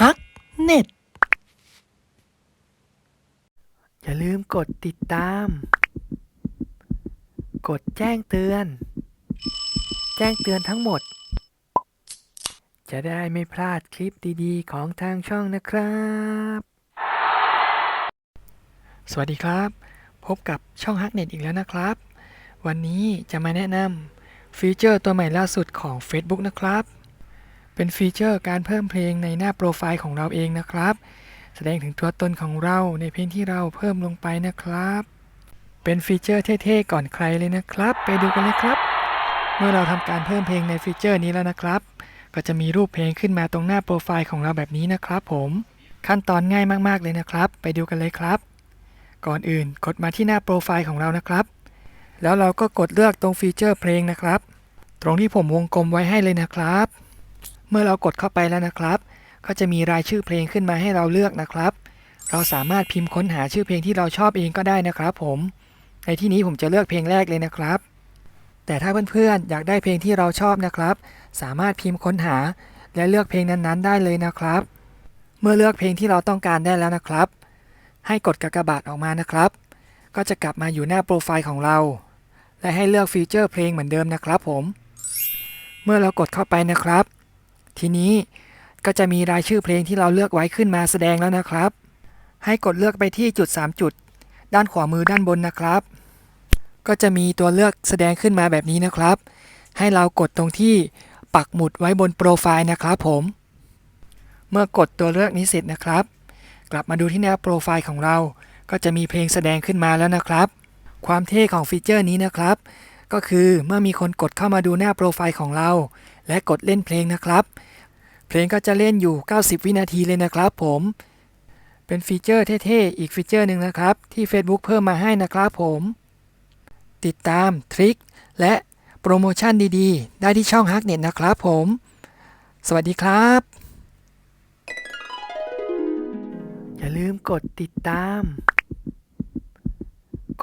ฮักเน็ต อย่าลืมกดติดตาม กดแจ้งเตือน แจ้งเตือนทั้งหมด จะได้ไม่พลาดคลิปดีๆ ของทางช่องนะครับ สวัสดีครับ พบกับช่องฮักเน็ตอีกแล้วนะครับ วันนี้จะมาแนะนำฟีเจอร์ตัวใหม่ล่าสุดของ Facebook นะครับ เป็นฟีเจอร์การเพิ่มเพลงในหน้าโปรไฟล์ของเราเองนะครับ แสดงถึงตัวตนของเราในเพลงที่เราเพิ่มลงไปนะครับ เป็นฟีเจอร์เท่ๆก่อนใครเลยนะครับ ไปดูกันเลยครับ เมื่อเราทำการเพิ่มเพลงในฟีเจอร์นี้แล้วนะครับ ก็จะมีรูปเพลงขึ้นมาตรงหน้าโปรไฟล์ของเราแบบนี้นะครับผม ขั้นตอนง่ายมากๆเลยนะครับ ไปดูกันเลยครับ ก่อนอื่นกดมาที่หน้าโปรไฟล์ของเรานะครับ แล้วเราก็กดเลือกตรงฟีเจอร์เพลงนะครับ ตรงที่ผมวงกลมไว้ให้เลยนะครับ เมื่อเรากดเข้าไปแล้วนะครับ ก็จะมีรายชื่อเพลงขึ้นมาให้เราเลือกนะครับ เราสามารถพิมพ์ค้นหาชื่อเพลงที่เราชอบเองก็ได้นะครับผม ในที่นี้ผมจะเลือกเพลงแรกเลยนะครับ แต่ถ้าเพื่อนๆอยากได้เพลงที่เราชอบนะครับ สามารถพิมพ์ค้นหา และเลือกเพลงนั้นๆ ได้เลยนะครับ เมื่อเลือกเพลงที่เราต้องการได้แล้วนะครับ ให้กดกากบาทออกมานะครับ ก็จะกลับมาอยู่หน้าโปรไฟล์ของเรา และให้เลือกฟีเจอร์เพลงเหมือนเดิมนะครับผม เมื่อเรากดเข้าไปนะครับ ทีนี้ก็จะมีรายชื่อเพลงที่เราเลือกไว้ขึ้นมาแสดงแล้วนะครับ ให้กดเลือกไปที่จุด 3 จุด ด้านขวามือด้านบนนะครับ ก็จะมีตัวเลือกแสดงขึ้นมาแบบนี้นะครับ ให้เรากดตรงที่ปักหมุดไว้บนโปรไฟล์นะครับผม เมื่อกดตัวเลือกนี้เสร็จนะครับ กลับมาดูที่หน้าโปรไฟล์ของเรา ก็จะมีเพลงแสดงขึ้นมาแล้วนะครับ ความเท่ของฟีเจอร์นี้นะครับ ก็คือเมื่อมีคนกดเข้ามาดูหน้าโปรไฟล์ของเรา และกดเล่นเพลงนะครับ เพลงก็จะเล่นอยู่ 90 วินาทีเลยนะครับผม เป็นฟีเจอร์เท่ๆ อีกฟีเจอร์หนึ่งนะครับ ที่ Facebook เพิ่มมาให้นะครับผม ติดตามทริคและโปรโมชั่นดีๆ ได้ที่ช่อง Hacknet นะครับผม สวัสดีครับ อย่าลืมกดติดตาม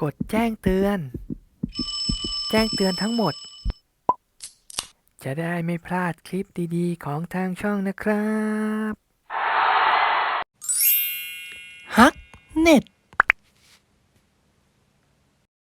กดแจ้งเตือน แจ้งเตือนทั้งหมด จะได้ไม่พลาดคลิปดีๆ ของทางช่องนะครับ ฮักเน็ต